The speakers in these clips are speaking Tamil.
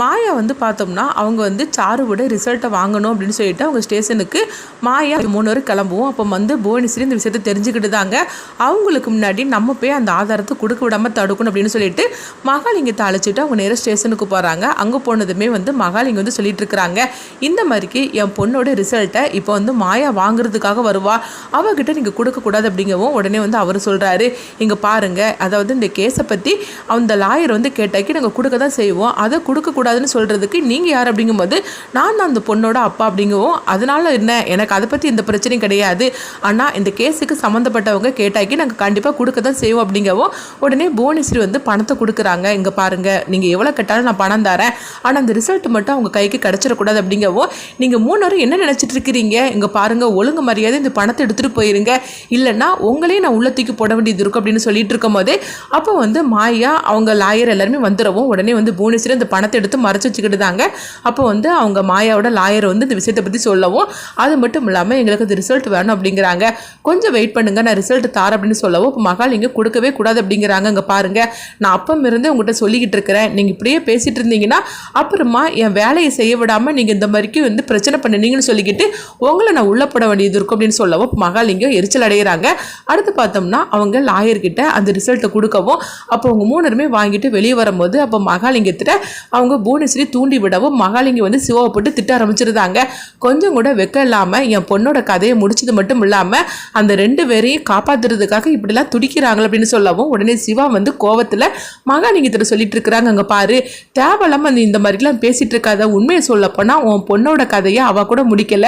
மாயா வந்து பார்த்தோம்னா அவங்க வந்து சாருவோட ரிசல்ட்டை வாங்கணும் அப்படின்னு சொல்லிட்டு அவங்க ஸ்டேஷனுக்கு மாயா மூணு வரை கிளம்புவோம். அப்போ வந்து புவனேஸ்வரி இந்த விஷயத்தை தெரிஞ்சுக்கிட்டு தாங்க. அவங்களுக்கு முன்னாடி நம்ம போய் அந்த ஆதாரத்தை கொடுக்க விடாமல் தடுக்கணும் அப்படின்னு சொல்லிட்டு மகாலிங்கத்தை அழைச்சிட்டு அவங்க நேராக ஸ்டேஷனுக்கு போகிறாங்க அங்கே போனதுமே வந்து மகாலிங்க வந்து சொல்லிட்டு இருக்கிறாங்க. இந்த மாதிரிக்கு என் பொண்ணோட ரிசல்ட்டை இப்போ வந்து மாயா வாங்குறதுக்காக வருவா. அவகிட்ட நீங்கள் கொடுக்கக்கூடாது அப்படிங்கவும் உடனே வந்து அவர் சொல்கிறாரு இங்கே பாருங்கள் அதாவது இந்த கேஸை பற்றி அந்த லாயர் வந்து கேட்டாக்கி நாங்கள் கொடுக்க தான் செய்வோம். அதை கூடாதுன்னு சொல்கிறதுக்கு நீங்கள் யார் அப்படிங்கும்போது நான் தான் அந்த பொண்ணோட அப்பா அப்படிங்கவும் அதனால என்ன? எனக்கு அதை பற்றி எந்த பிரச்சனையும் கிடையாது. ஆனால் இந்த கேஸுக்கு சம்மந்தப்பட்டவங்க கேட்டாக்கி நாங்கள் கண்டிப்பாக கொடுக்க தான் செய்வோம் அப்படிங்கவும் உடனே புவனேஸ்வரி வந்து பணத்தை கொடுக்குறாங்க. இங்கே பாருங்கள் நீங்கள் எவ்வளோ கேட்டாலும் நான் பணம் தரேன். ஆனால் அந்த ரிசல்ட் மட்டும் அவங்க கைக்கு கிடச்சிடக்கூடாது அப்படிங்கவும் நீங்கள் மூணு என்ன நினச்சிட்டு இருக்கிறீங்க? இங்கே பாருங்கள் ஒழுங்கு மரியாதை இந்த பணத்தை எடுத்துகிட்டு போயிருங்க. இல்லைன்னா உங்களையும் நான் உள்ள தூக்கி போட வேண்டியது இருக்கும் அப்படின்னு சொல்லிட்டு இருக்கும் போதே அப்போ வந்து மாயா அவங்க லாயர் எல்லாருமே வந்துடவும் உடனே வந்து புவனேஸ்வரி அந்த பணத்தை எடுத்து மறைச்சு வச்சுக்கிட்டுதாங்க. அப்போ வந்து அவங்க மாயாவோட லாயர் வந்து இந்த விஷயத்தை பற்றி சொல்லவும் அது மட்டும் இல்லாமல் எங்களுக்கு இந்த ரிசல்ட் வேணும் அப்படிங்கிறாங்க. கொஞ்சம் வெயிட் பண்ணுங்க நான் ரிசல்ட் தார அப்படின்னு சொல்லவும் இப்போ மகள் இங்கே கொடுக்கவே கூடாது அப்படிங்கிறாங்க. இங்கே பாருங்க நான் அப்பம் இருந்து உங்கள்கிட்ட சொல்லிக்கிட்டு இருக்கிறேன். நீங்கள் இப்படியே பேசிட்டு இருந்தீங்கன்னா அப்புறமா என் வேலையை செய்ய விடாமல் நீங்கள் இந்த மாதிரிக்கு வந்து பிரச்சனை பண்ணுனீங்கன்னு சொல்லிக்கிட்டு உங்களை நான் உள்ள போட வேண்டியது இருக்கும் அப்படின்னு சொல்லவும் மகள் இங்கே எரிச்சல் அடைகிறாங்க அடுத்து பார்த்தோம்னா அவங்க லாயர்கிட்ட அந்த ரிசல்ட்டை கொடுக்கவும் அப்போ அவங்க மூணருமே வாங்கிட்டு வெளியே வரும்போது அப்போ மகாலிங்கத்தில் அவங்க புவனேஸ்வரி தூண்டி விடவும் மகாலிங்கி வந்து சிவாவை போட்டு திட்ட ஆரம்பிச்சிருந்தாங்க. கொஞ்சம் கூட வெக்க இல்லாமல் என் பொண்ணோட கதையை முடிச்சது மட்டும் இல்லாமல் அந்த ரெண்டு பேரையும் காப்பாத்துறதுக்காக இப்படிலாம் துடிக்கிறாங்க அப்படின்னு சொல்லவும் உடனே சிவா வந்து கோவத்தில் மகாலிங்கத்தில் சொல்லிட்டு இருக்கிறாங்க அங்கே பாரு தேவையில்லாமல் நீ இந்த மாதிரிலாம் பேசிட்டு இருக்காத. உண்மையை சொல்ல போனால் உன் பொண்ணோட கதையை அவ கூட முடிக்கல.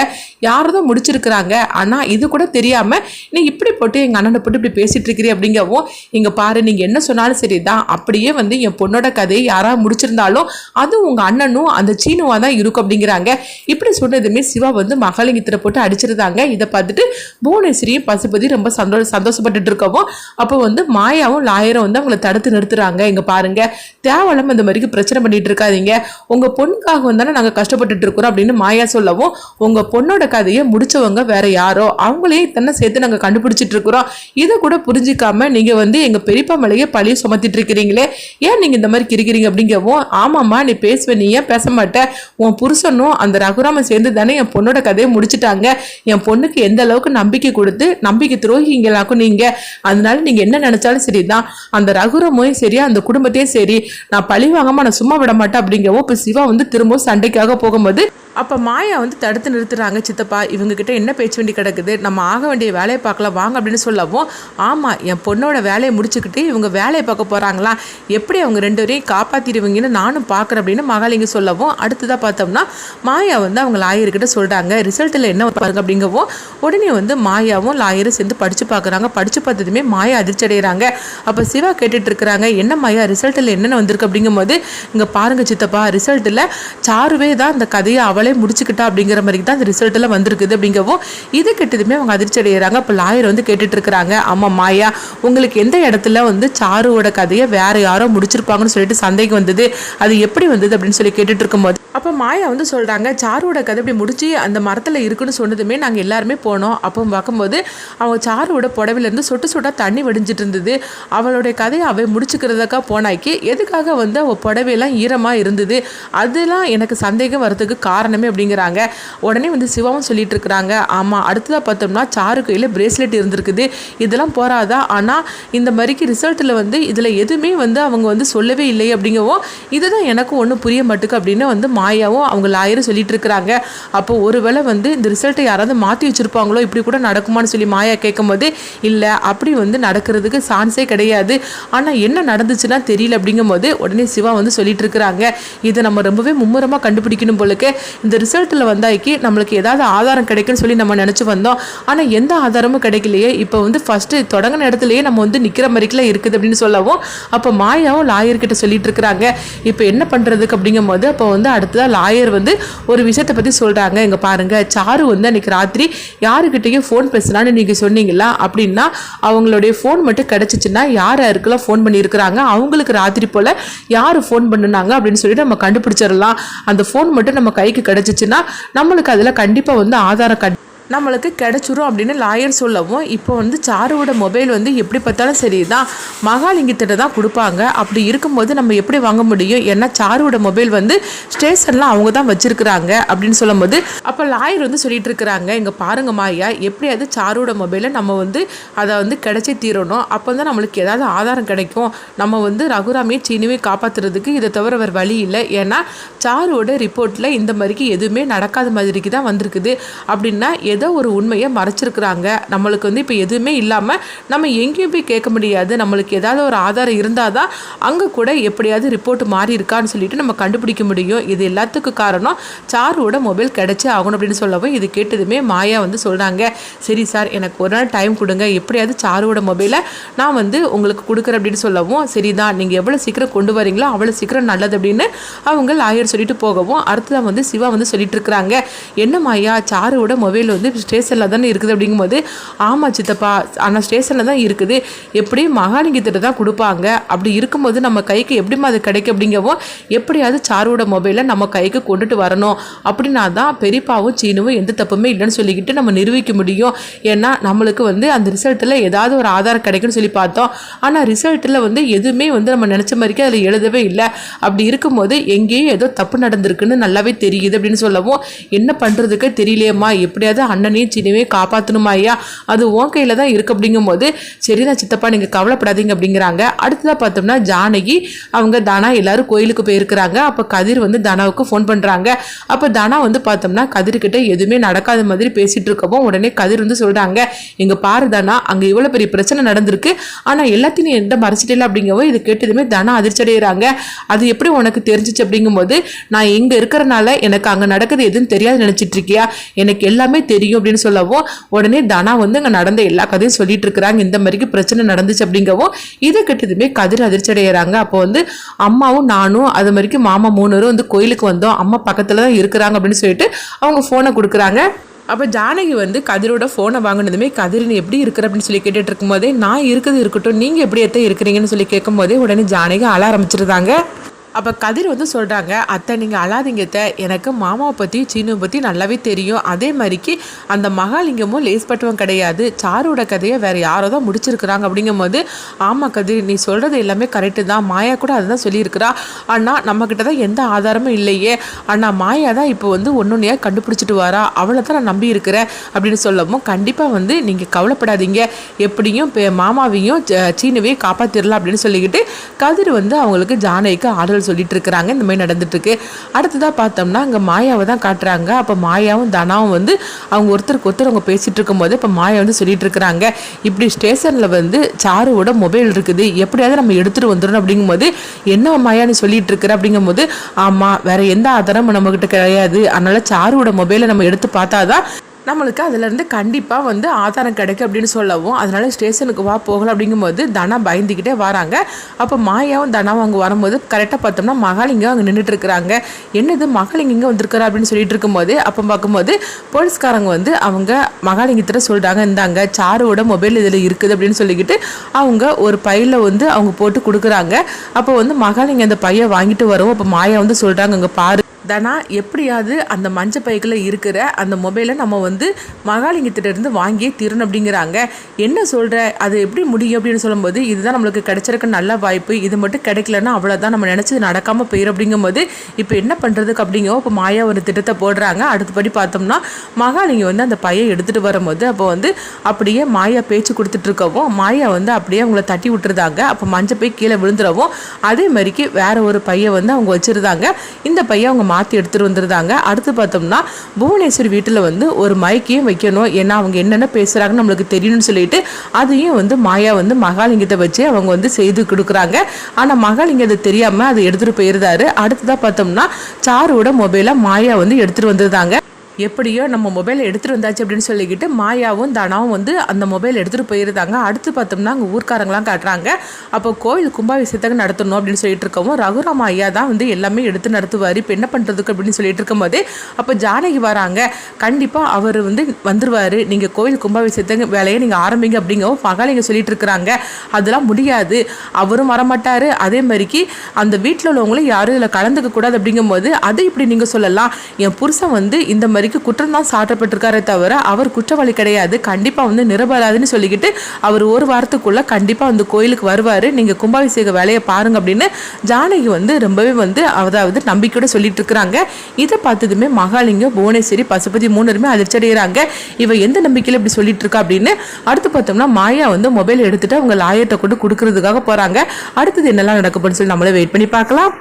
யாரதும் முடிச்சிருக்கிறாங்க. ஆனால் இது கூட தெரியாமல் நீ இப்படி போட்டு எங்கள் அண்ணனை போட்டு இப்படி பேசிட்டு இருக்கிறீ அப்படிங்கவும் இங்கே பாரு நீங்கள் என்ன சொன்னாலும் சரிதான். அப்படியே வந்து என் பொண்ணோட கதையை யாராவது முடிச்சிருந்தாலும் அது உங்கள் அண்ணனும் அந்த சீனுவாக தான் இருக்கும் அப்படிங்கிறாங்க. இப்படி சொன்னதுமே சிவா வந்து மகளிங்கத்தில் போட்டு அடிச்சிருந்தாங்க. இதை பார்த்துட்டு புவனேஸ்வரியும் பசுபதி ரொம்ப சந்தோ சந்தோஷப்பட்டுட்டு இருக்கவும் அப்போ வந்து மாயாவும் லாயரும் வந்து அவங்கள தடுத்து நிறுத்துறாங்க. இங்கே பாருங்க தேவலம் இந்த மாதிரிக்கு பிரச்சனை பண்ணிட்டு இருக்காதீங்க. உங்கள் பொண்ணுக்காக வந்தாலும் நாங்கள் கஷ்டப்பட்டுட்டு இருக்கிறோம் அப்படின்னு மாயா சொல்லவும் உங்கள் பொண்ணோட கதையை முடிச்சவங்க வேற யாரோ அவங்களே தன்னை சேர்த்து நாங்கள் கண்டுபிடிச்சிட்டு இருக்கிறோம். இதை கூட புரிஞ்சிக்காம நீங்கள் வந்து எங்கள் பெரியப்பா மேலேயே பழிய சுமத்திட்டு இருக்கிறீங்களே. ஏன் நீங்கள் இந்த மாதிரி கிரிக்கிறீங்க அப்படிங்கவும் ஆமாம்மா நீ பேசுவ நீ ஏன் பேச மாட்ட. உன் புருஷனும் அந்த ரகுராமன் சேர்ந்து தானே என் பொண்ணோட கதையை முடிச்சிட்டாங்க. என் பொண்ணுக்கு எந்த அளவுக்கு நம்பிக்கை கொடுத்து நம்பிக்கை துரோகிங்களாக்கும் நீங்க. அதனால நீங்க என்ன நினைச்சாலும் சரிதான். அந்த ரகுரமும் சரி அந்த குடும்பத்தையும் சரி. நான் பழி வாங்காம நான் சும்மா விட மாட்டேன் அப்படிங்கவும் இப்போ சிவா வந்து திரும்பவும் சண்டைக்காக போகும்போது அப்போ மாயா வந்து தடுத்து நிறுத்துறாங்க சித்தப்பா. இவங்கக்கிட்ட என்ன பேச்சு வேண்டி கிடக்குது? நம்ம ஆக வேண்டிய வேலையை பார்க்கலாம் வாங்க அப்படின்னு சொல்லவும் ஆமாம் என் பொண்ணோட வேலையை முடிச்சுக்கிட்டு இவங்க வேலையை பார்க்க போகிறாங்களா எப்படி அவங்க ரெண்டு பேரையும் காப்பாற்றிடுவீங்கன்னு நானும் பார்க்குறேன் அப்படின்னு மகாலிங்க சொல்லவும் அடுத்ததாக பார்த்தோம்னா மாயா வந்து அவங்க லாயர்கிட்ட சொல்கிறாங்க ரிசல்ட்டில் என்ன பாருங்க அப்படிங்கவும் உடனே வந்து மாயாவும் லாயரும் சேர்ந்து படித்து பார்க்குறாங்க. படித்து பார்த்ததுமே மாயா அதிர்ச்சி அடைகிறாங்க அப்போ சிவா கேட்டுட்டு இருக்கிறாங்க என்ன மாயா ரிசல்ட்டில் என்னென்ன வந்திருக்கு? அப்படிங்கும்போது இங்கே பாருங்க சித்தப்பா ரிசல்ட்டில் சாருவே தான் அந்த கதையை அவளே முடிச்சுக்கிட்டா அப்படிங்கிற மாதிரி தான் அந்த ரிசல்ட் எல்லாம் வந்திருக்குது அப்படிங்கவும் இது கெட்டதுமே அவங்க அதிர்ச்சி அடைகிறாங்க இப்போ லாயர் வந்து கேட்டுட்டு இருக்கிறாங்க ஆமாம் மாயா உங்களுக்கு எந்த இடத்துல வந்து சாருவோட கதையை வேற யாரோ முடிச்சிருப்பாங்கன்னு சொல்லிட்டு சந்தேகம் வந்தது. அது எப்படி வந்தது அப்படின்னு சொல்லி கேட்டுட்டு இருக்கும்போது அப்போ மாயா வந்து சொல்கிறாங்க சாருவோட கதை இப்படி முடிச்சு அந்த மரத்தில் இருக்குன்னு சொன்னதுமே நாங்கள் எல்லாருமே போனோம். அப்போ பார்க்கும்போது அவங்க சாருவோட புடவையிலேருந்து சொட்டு சொட்டாக தண்ணி வடிஞ்சிட்டு இருந்தது. அவளுடைய கதையை அவள் முடிச்சுக்கிறதுக்காக போனாக்கி எதுக்காக வந்து அவள் புடவையெல்லாம் ஈரமாக இருந்தது? அதெல்லாம் எனக்கு சந்தேகம் வரதுக்கு காரணமே அப்படிங்கிறாங்க. உடனே வந்து சிவாவும் சொல்லிட்டு இருக்கிறாங்க ஆமாம் அடுத்ததாக பார்த்தோம்னா சாரு கையில் பிரேஸ்லெட் இருந்திருக்குது. இதெல்லாம் போறாதா? ஆனால் இந்த மாதிரிக்கு ரிசல்ட்டில் வந்து இதில் எதுவுமே வந்து அவங்க வந்து சொல்லவே இல்லை அப்படிங்கவும் இதுதான் எனக்கும் ஒன்றும் புரிய மாட்டுக்கு அப்படின்னு வந்து மாயாவும் அவங்க லாயரும் சொல்லிட்டு இருக்கிறாங்க. அப்போ ஒருவேளை வந்து இந்த ரிசல்ட்டை யாராவது மாற்றி வச்சுருப்பாங்களோ இப்படி கூட நடக்குமான்னு சொல்லி மாயா கேட்கும்போது இல்லை அப்படி வந்து நடக்கிறதுக்கு சான்ஸே கிடையாது. ஆனால் என்ன நடந்துச்சுன்னா தெரியல. அப்படிங்கும்போது உடனே சிவா வந்து சொல்லிட்டு இருக்கிறாங்க. இதை நம்ம ரொம்பவே மும்முரமாக கண்டுபிடிக்கணும் போலக்கு இந்த ரிசல்ட்டில் வந்தாக்கி நம்மளுக்கு ஏதாவது ஆதாரம் கிடைக்குன்னு சொல்லி நம்ம நினச்சி வந்தோம். ஆனால் எந்த ஆதாரமும் கிடைக்கலையே. இப்போ வந்து ஃபஸ்ட்டு தொடங்கின இடத்துலையே நம்ம வந்து நிற்கிற மாதிரிக்கெல்லாம் இருக்குது அப்படின்னு சொல்லவும் அப்போ மாயாவும் லாயர்கிட்ட சொல்லிட்டு இருக்கிறாங்க. இப்போ என்ன பண்ணுறதுக்கு அப்படிங்கும்போது அப்போ வந்து தான் லாயர் வந்து ஒரு விஷயத்தை பற்றி சொல்கிறாங்க இங்கே பாருங்கள் சாரு வந்து அன்றைக்கி ராத்திரி யாருக்கிட்டேயும் ஃபோன் பேசலான்னு நீங்கள் சொன்னீங்களா? அப்படின்னா அவங்களுடைய ஃபோன் மட்டும் கிடச்சிச்சின்னா யார் யாருக்கெல்லாம் ஃபோன் பண்ணியிருக்கிறாங்க? அவங்களுக்கு ராத்திரி போல் யார் ஃபோன் பண்ணுனாங்க? அப்படின்னு சொல்லிட்டு நம்ம கண்டுபிடிச்சிடலாம். அந்த ஃபோன் மட்டும் நம்ம கைக்கு கிடச்சிச்சின்னா நம்மளுக்கு அதில் கண்டிப்பாக வந்து ஆதாரம் கண் நம்மளுக்கு கிடச்சிரும் அப்படின்னு லாயர் சொல்லவும் இப்போ வந்து சாருவோட மொபைல் வந்து எப்படி பார்த்தாலும் சரி தான் மகாலிங்கத்திட்ட தான் கொடுப்பாங்க. அப்படி இருக்கும்போது நம்ம எப்படி வாங்க முடியும்? ஏன்னா சாருவோட மொபைல் வந்து ஸ்டேஷனில் அவங்க தான் வச்சுருக்குறாங்க அப்படின்னு சொல்லும்போது அப்போ லாயர் வந்து சொல்லிட்டு இருக்கிறாங்க இங்கே பாருங்க மாயா எப்படியாவது சாருவோட மொபைலை நம்ம வந்து அதை வந்து கிடைச்சே தீரணும். அப்போ தான் நம்மளுக்கு ஏதாவது ஆதாரம் கிடைக்கும். நம்ம வந்து ரகுராமையை சீனிவை காப்பாற்றுறதுக்கு இதை தவிர வேறு வழி இல்லை. ஏன்னா சாருவோட ரிப்போர்ட்டில் இந்த மாதிரிக்கு எதுவுமே நடக்காத மாதிரிக்கு தான் வந்திருக்குது. அப்படின்னா ஏதோ ஒரு உண்மையை மறைச்சிருக்கிறாங்க. நம்மளுக்கு வந்து இப்போ எதுவுமே இல்லாமல் நம்ம எங்கேயும் போய் கேட்க முடியாது. நம்மளுக்கு ஏதாவது ஒரு ஆதாரம் இருந்தால் தான் அங்கே கூட எப்படியாவது ரிப்போர்ட் மாறி இருக்கான்னு சொல்லிட்டு நம்ம கண்டுபிடிக்க முடியும். இது எல்லாத்துக்கும் காரணம் சாருவோட மொபைல் கிடைச்சே ஆகணும் அப்படின்னு சொல்லவும் இது கேட்டதுமே மாயா வந்து சொல்கிறாங்க சரி சார் எனக்கு ஒரு நாள் டைம் கொடுங்க. எப்படியாவது சாருவோட மொபைலை நான் வந்து உங்களுக்கு கொடுக்குறேன் அப்படின்னு சொல்லவும் சரி தான். நீங்கள் எவ்வளோ சீக்கிரம் கொண்டு வரீங்களோ அவ்வளோ சீக்கிரம் நல்லது அப்படின்னு அவங்க லாயர் சொல்லிட்டு போகவும் அடுத்ததான் வந்து சிவா வந்து சொல்லிட்டு இருக்கிறாங்க. என்ன மாயா சாருவோட மொபைல் வந்து ஸ்டேஷனில் தானே இருக்குது அப்படிங்கும்போது ஆமாம் சித்தப்பா ஆனால் ஸ்டேஷனில் தான் இருக்குது. எப்படியும் மகாலிங்கத்திட்ட தான் கொடுப்பாங்க. அப்படி இருக்கும்போது நம்ம கைக்கு எப்படிமா அது கிடைக்கும் அப்படிங்கவும் எப்படியாவது சாருவோட மொபைலை நம்ம கைக்கு கொண்டுட்டு வரணும். அப்படின்னா தான் பெரியப்பாவும் சீனுவும் எந்த தப்புமே இல்லைன்னு சொல்லிக்கிட்டு நம்ம நிரூபிக்க முடியும். ஏன்னா நம்மளுக்கு வந்து அந்த ரிசல்ட்டில் ஏதாவது ஒரு ஆதாரம் கிடைக்கும்னு சொல்லி பார்த்தோம். ஆனால் ரிசல்ட்டில் வந்து எதுவுமே வந்து நம்ம நினச்ச மாதிரிக்கு அதில் எழுதவே இல்லை. அப்படி இருக்கும்போது எங்கேயும் ஏதோ தப்பு நடந்திருக்குன்னு நல்லாவே தெரியுது அப்படின்னு சொல்லவும் என்ன பண்ணுறதுக்கு தெரியலையம்மா. எப்படியாவது அண்ணனையும் சின்னவே காப்பாற்றணுமா ஐயா? அது உன் கையில் தான் இருக்குது அப்படிங்கும்போது சரிதான் சித்தப்பா நீங்கள் கவலைப்படாதீங்க அப்படிங்கிறாங்க. அடுத்ததாக பார்த்தோம்னா ஜானகி அவங்க தனா எல்லாரும் கோயிலுக்கு போயிருக்கிறாங்க. அப்போ கதிர் வந்து தனாவுக்கு ஃபோன் பண்ணுறாங்க அப்போ தனா வந்து பார்த்தோம்னா கதிர்கிட்ட எதுவுமே நடக்காத மாதிரி பேசிகிட்டு இருக்கப்போ உடனே கதிர் வந்து சொல்கிறாங்க இங்கே பாரு தனா அங்கே இவ்வளோ பெரிய பிரச்சனை நடந்திருக்கு. ஆனால் எல்லாத்தையும் எந்த மறைச்சிட்டே அப்படிங்கவோ இது கேட்டதுமே தனா அதிர்ச்சி அடைகிறாங்க அது எப்படி உனக்கு தெரிஞ்சிச்சு அப்படிங்கும்போது நான் இங்கே இருக்கிறனால எனக்கு அங்கே நடக்குது எதுவும் தெரியாது நினச்சிட்டு இருக்கியா? எனக்கு எல்லாமே தெரியும். அப்படின்னு சொல்லவும் உடனே தனா வந்து அங்கே நடந்த எல்லா கதையும் சொல்லிட்டு இருக்கிறாங்க. இந்த மாதிரிக்கு பிரச்சனை நடந்துச்சு அப்படிங்கவும் இதை கெட்டதுமே கதிர் அதிர்ச்சி அடைகிறாங்க அப்போ வந்து அம்மாவும் நானும் அது மாதிரிக்கு மாமா மூணரும் வந்து கோயிலுக்கு வந்தோம். அம்மா பக்கத்தில் தான் இருக்கிறாங்க அப்படின்னு சொல்லிட்டு அவங்க ஃபோனை கொடுக்குறாங்க. அப்போ ஜானகி வந்து கதிரோட ஃபோனை வாங்கினதுமே கதிரின் எப்படி இருக்கிற அப்படின்னு சொல்லி கேட்டுட்டு இருக்கும்போதே நான் இருக்கிறது இருக்கட்டும் நீங்கள் எப்படி எத்த இருக்கிறீங்கன்னு சொல்லி கேட்கும்போதே உடனே ஜானகி அழ ஆரம்பிச்சிருந்தாங்க. அப்போ கதிர் வந்து சொல்கிறாங்க அத்தை நீங்கள் அழாதீங்க அத்தை. எனக்கு மாமாவை பற்றி சீனுவை பற்றி நல்லாவே தெரியும். அதே மாதிரிக்கு அந்த மகாலிங்கமும் லேஸ்பட்டவன் கிடையாது. சாரோட கதையை வேறு யாரோ தான் முடிச்சிருக்கிறாங்க. அப்படிங்கும்போது ஆமாம் கதிர் நீ சொல்கிறது எல்லாமே கரெக்டு தான். மாயா கூட அதுதான் சொல்லியிருக்கிறா. ஆனால் நம்மக்கிட்ட தான் எந்த ஆதாரமும் இல்லையே. ஆனால் மாயா தான் இப்போ வந்து ஒன்னொன்னையாக கண்டுபிடிச்சிட்டு வரா. அவளை தான் நான் நம்பி இருக்கிறேன் அப்படின்னு சொல்லவும் கண்டிப்பாக வந்து நீங்கள் கவலைப்படாதீங்க. எப்படியும் இப்போ மாமாவையும் ச- சீனுவையும் காப்பாற்றிடலாம் அப்படின்னு சொல்லிக்கிட்டு கதிர் வந்து அவங்களுக்கு ஜானகிக்கு ஆறுதல் சொல்லிட்டு இருக்கிறாங்க இந்த மாதிரி நடந்துட்டு அடுத்ததாக பார்த்தோம்னா அங்கே மாயாவை தான் காட்டுறாங்க. அப்போ மாயாவும் தனாவும் வந்து அவங்க ஒருத்தருக்கு ஒருத்தர் அவங்க பேசிட்டு இருக்கும்போது இப்போ மாயா வந்து சொல்லிட்டு இருக்கிறாங்க இப்படி ஸ்டேஷனில் வந்து சாருவோட மொபைல் இருக்குது. எப்படியாவது நம்ம எடுத்துட்டு வந்துடணும் அப்படிங்கும்போது என்ன மாயான்னு சொல்லிட்டு இருக்கிற அப்படிங்கும்போது ஆமாம் வேற எந்த ஆதாரமும் நம்மகிட்ட கிடையாது. அதனால சாருவோட மொபைலை நம்ம எடுத்து பார்த்தாதான் நம்மளுக்கு அதுலேருந்து கண்டிப்பாக வந்து ஆதாரம் கிடைக்கும் அப்படின்னு சொல்லவும் அதனால ஸ்டேஷனுக்கு வா போகலாம் அப்படிங்கும்போது தனா பயந்துக்கிட்டே வராங்க. அப்போ மாயாவும் தனாவும் அங்கே வரும்போது கரெக்டாக பார்த்தோம்னா மகாலிங்கம் அங்கே நின்றுட்டு இருக்கிறாங்க. என்னது மகாலிங்கம் இங்கே வந்திருக்கிறா அப்படின்னு சொல்லிட்டு இருக்கும்போது அப்போ பார்க்கும்போது போலீஸ்காரங்க வந்து அவங்க மகாலிங்கத்திட்ட சொல்கிறாங்க இந்தாங்க சாருவோட மொபைல் இதில் இருக்குது அப்படின்னு சொல்லிக்கிட்டு அவங்க ஒரு பையில் வந்து அவங்க போட்டு கொடுக்குறாங்க. அப்போ வந்து மகாலிங்கம் அந்த பையை வாங்கிட்டு வரும். அப்போ மாயா வந்து சொல்கிறாங்க அங்கே பாரு. தனா எப்படியாவது அந்த மஞ்சள் பைக்கில் இருக்கிற அந்த மொபைலை நம்ம வந்து மகாலிங்கத்திட்ட இருந்து வாங்கியே தீரணும் அப்படிங்கிறாங்க. என்ன சொல்கிற அது எப்படி முடியும் அப்படின்னு சொல்லும்போது இதுதான் நம்மளுக்கு கிடைச்சிருக்க நல்ல வாய்ப்பு. இது மட்டும் கிடைக்கலன்னா அவ்வளோதான் நம்ம நினச்சது நடக்காமல் போயிடும் அப்படிங்கும்போது இப்போ என்ன பண்ணுறதுக்கு அப்படிங்கோ இப்போ மாயா ஒரு திட்டத்தை போடுறாங்க. அடுத்தபடி பார்த்தோம்னா மகாலிங்கம் வந்து அந்த பையை எடுத்துகிட்டு வரும்போது அப்போ வந்து அப்படியே மாயா பேச்சு கொடுத்துட்ருக்கவும் மாயா வந்து அப்படியே அவங்கள தட்டி விட்டுருந்தாங்க அப்போ மஞ்சள் போய் கீழே விழுந்துடவும் அதே மாதிரிக்கு வேற ஒரு பையை வந்து அவங்க வச்சுருந்தாங்க. இந்த பையன் அவங்க மாற்றி எடுத்துகிட்டு வந்துருந்தாங்க. அடுத்து பார்த்தோம்னா புவனேஸ்வரி வீட்டில் வந்து ஒரு மைக்கையும் வைக்கணும். ஏன்னா அவங்க என்னென்ன பேசுகிறாங்கன்னு நம்மளுக்கு தெரியணும்னு சொல்லிட்டு அதையும் வந்து மாயா வந்து மகாலிங்கத்தை வச்சு அவங்க வந்து செய்து கொடுக்குறாங்க. ஆனால் மகாலிங்கம் அது தெரியாமல் அதை எடுத்துகிட்டு போயிருந்தாரு. அடுத்ததாக பார்த்தோம்னா சாரோட மொபைலை மாயா வந்து எடுத்துகிட்டு வந்திருந்தாங்க. எப்படியோ நம்ம மொபைல் எடுத்துகிட்டு வந்தாச்சு அப்படின்னு சொல்லிக்கிட்டு மாயாவும் தனாவும் வந்து அந்த மொபைல் எடுத்துகிட்டு போயிருந்தாங்க. அடுத்து பார்த்தோம்னா அங்கே ஊர்க்காரங்களாம் காட்டுறாங்க. அப்போ கோயில் கும்பாபிஷேகத்துக்கு நடத்தணும் அப்படின்னு சொல்லிட்டு இருக்கவும் ரகுராம ஐயா தான் வந்து எல்லாமே எடுத்து நடத்துவார். இப்போ என்ன பண்ணுறதுக்கு அப்படின்னு சொல்லிட்டு இருக்கும்போது அப்போ ஜானகி வராங்க. கண்டிப்பாக அவர் வந்து வந்துருவார். நீங்கள் கோயில் கும்பாபிஷேகத்துக்கு வேலையை நீங்கள் ஆரம்பிங்க அப்படிங்கவும் மகாலிங்க சொல்லிட்டு இருக்கிறாங்க. அதெல்லாம் முடியாது. அவரும் வரமாட்டார். அதே மாதிரிக்கு அந்த வீட்டில் உள்ளவங்களும் யாரும் இதில் கலந்துக்க கூடாது அப்படிங்கும்போது அதை இப்படி நீங்கள் சொல்லலாம். என் புருஷன் வந்து இந்த மாதிரி வரைக்கும் குற்றம் தான் சாட்டப்பட்டிருக்காரே தவிர அவர் குற்றவாளி கிடையாது. கண்டிப்பாக வந்து நிரபராதுன்னு சொல்லிக்கிட்டு அவர் ஒரு வாரத்துக்குள்ளே கண்டிப்பாக வந்து கோயிலுக்கு வருவார். நீங்கள் கும்பாபிஷேக வேலையை பாருங்க அப்படின்னு ஜானகி வந்து ரொம்பவே வந்து அதாவது நம்பிக்கையோட சொல்லிட்டு இருக்கிறாங்க. இதை பார்த்ததுமே மகாலிங்கம் புவனேஸ்வரி பசுபதி மூணுருமே அதிர்ச்சி அடைகிறாங்க இவ எந்த நம்பிக்கையில் இப்படி சொல்லிட்டு இருக்கா அப்படின்னு அடுத்து பார்த்தோம்னா மாயா வந்து மொபைல் எடுத்துட்டு அவங்க லாயர்கிட்ட கொண்டு கொடுக்கறதுக்காக போகிறாங்க அடுத்தது என்னெல்லாம் நடக்கப்படும் சொல்லி நம்மளே வெயிட் பண்ணி பார்க்கலாம்.